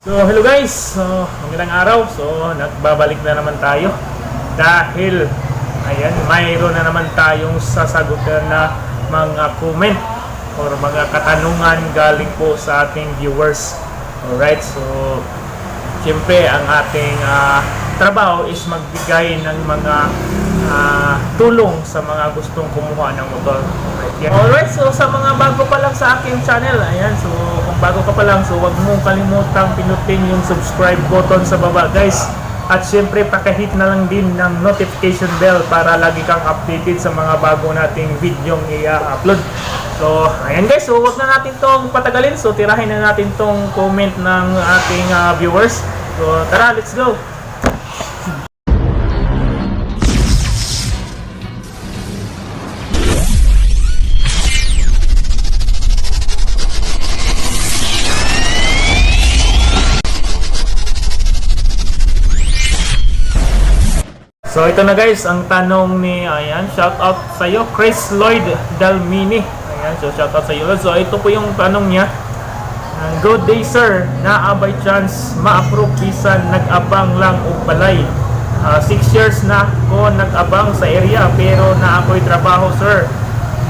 So, hello guys! So, magandang araw. So, nagbabalik na naman tayo. Dahil, ayan, mayroon na naman tayong sasagutan na mga comment or mga katanungan galing po sa ating viewers. Alright, so, siyempre, ang ating ah, trabaho is magbigay ng mga ah, tulong sa mga gustong kumuha ng motor. Alright. Alright, so sa mga bago pa lang sa aking channel, ayan, so bago ka pa lang, so wag mo kalimutang pinutin yung subscribe button sa baba, guys. At syempre, pakahit na lang din ng notification bell para lagi kang updated sa mga bago nating video i-upload. So, ayan guys, so wag na natin tong patagalin. So, tirahin na natin tong comment ng ating ah, viewers. So, tara, let's go! So ito na guys, ang tanong ni, ayan, shout out sa iyo, Chris Lloyd Dalmini. Ayan, so shout out sa iyo. So ito po yung tanong niya. Uh, Good day sir, naa by chance ma-approve bisan nag-abang lang og balay. 6 years na ko nag-abang sa area pero na ako'y trabaho sir.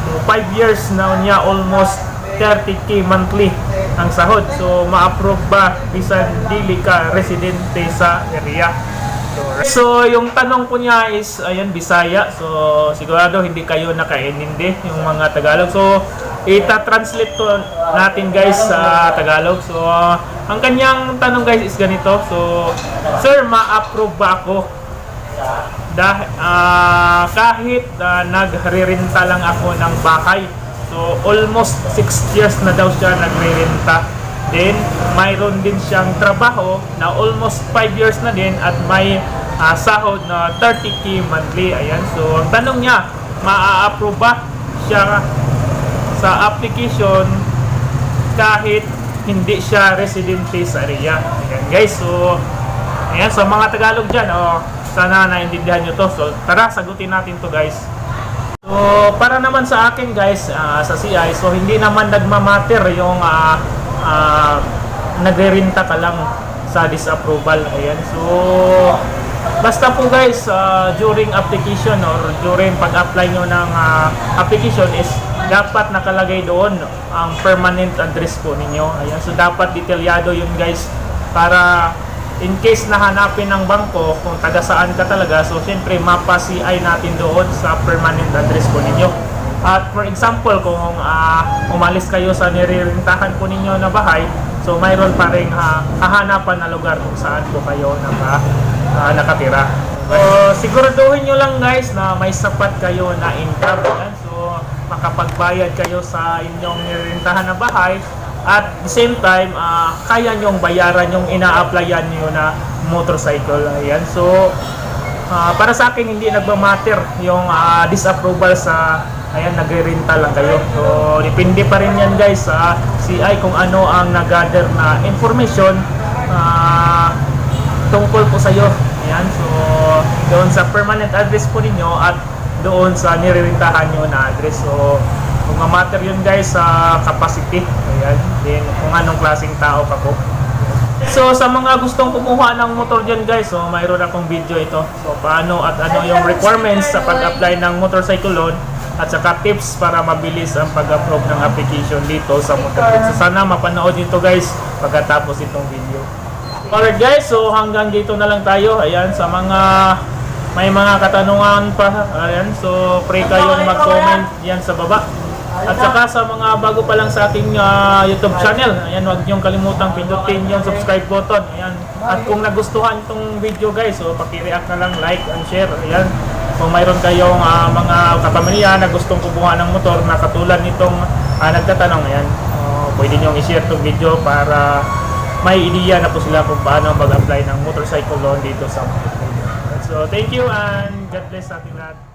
So 5 years na niya almost 30k monthly ang sahod. So ma-approve ba bisan dili ka residente sa area? So, yung tanong po niya is, ayan, Bisaya. So, sigurado hindi kayo nakainindi yung mga Tagalog. So, ita-translate to natin guys sa Tagalog. So, ang kanyang tanong guys is ganito. So, Sir, ma-approve ba ako? Dah, ah, kahit ah, nagre-renta lang ako ng bahay. So, almost 6 years na daw siya nagre-renta. Then, mayroon din siyang trabaho na almost 5 years na din at may ah, sahod na 30k monthly. Ayan. So, ang tanong niya, maa-approve ba siya sa application kahit hindi siya residente sa area. Ayan guys. So, ayan. So, mga Tagalog dyan, oh, sana naintindihan nyo to. So, tara, sagutin natin to guys. So, para naman sa akin guys, ah, sa CI, so hindi naman nagmamatter yung ah, ah, nagre-renta ka lang sa disapproval. Ayan. So, basta po guys, ah, during application or during pag-apply nyo ng ah, application is dapat nakalagay doon ang permanent address po ninyo. Ayan. So, dapat detalyado yun guys para in case na hanapin ng bangko kung taga saan ka talaga, so siyempre mapa-CI natin doon sa permanent address po ninyo. At for example, kung ah, umalis kayo sa nirerentahan po ninyo na bahay, so mayroon pa rin ah, hahanapan na lugar kung saan po kayo naka, ah, nakatira. So, siguraduhin nyo lang guys na may sapat kayo na income. Yan. So, makapagbayad kayo sa inyong nirerentahan na bahay at the same time, ah, kaya nyong bayaran yung ina-applyan nyo na motorcycle. Ayan. So, ah, para sa akin, hindi nagmamatter yung ah, disapproval sa ayan, nagre-renta lang kayo. So, depende pa rin yan guys sa CI kung ano ang nag-gather na information ah, tungkol po sa iyo. Ayan. So, doon sa permanent address po ninyo at doon sa nirerentahan nyo na address. So, kung matter yun guys sa capacity. Ayan. Then, kung anong klaseng tao ka po. So, sa mga gustong kumuha ng motor dyan guys, so mayroon akong video ito. So, paano at ano yung requirements sa pag-apply ng motorcycle loan at saka tips para mabilis ang pag-approve ng application dito sa motor. So, sana mapanood nito guys pagkatapos itong video. Alright guys, so hanggang dito na lang tayo. Ayan, sa mga may mga katanungan pa. Ayan, so pray kayong mag-comment yan sa baba. At saka sa mga bago pa lang sa ating ah, YouTube channel, ayan, huwag niyong kalimutang pindutin yung subscribe button. Ayan. At kung nagustuhan itong video guys, so paki-react na lang, like and share. Ayan. Kung mayroon kayong ah, mga kapamilya na gustong kumuha ng motor na katulad nitong ah, nagtatanong, ayan, oh, pwede niyong i-share itong video para may ideya na po sila kung paano mag-apply ng motorcycle loan dito sa Motorcycle. So, thank you and God bless sa ating lahat.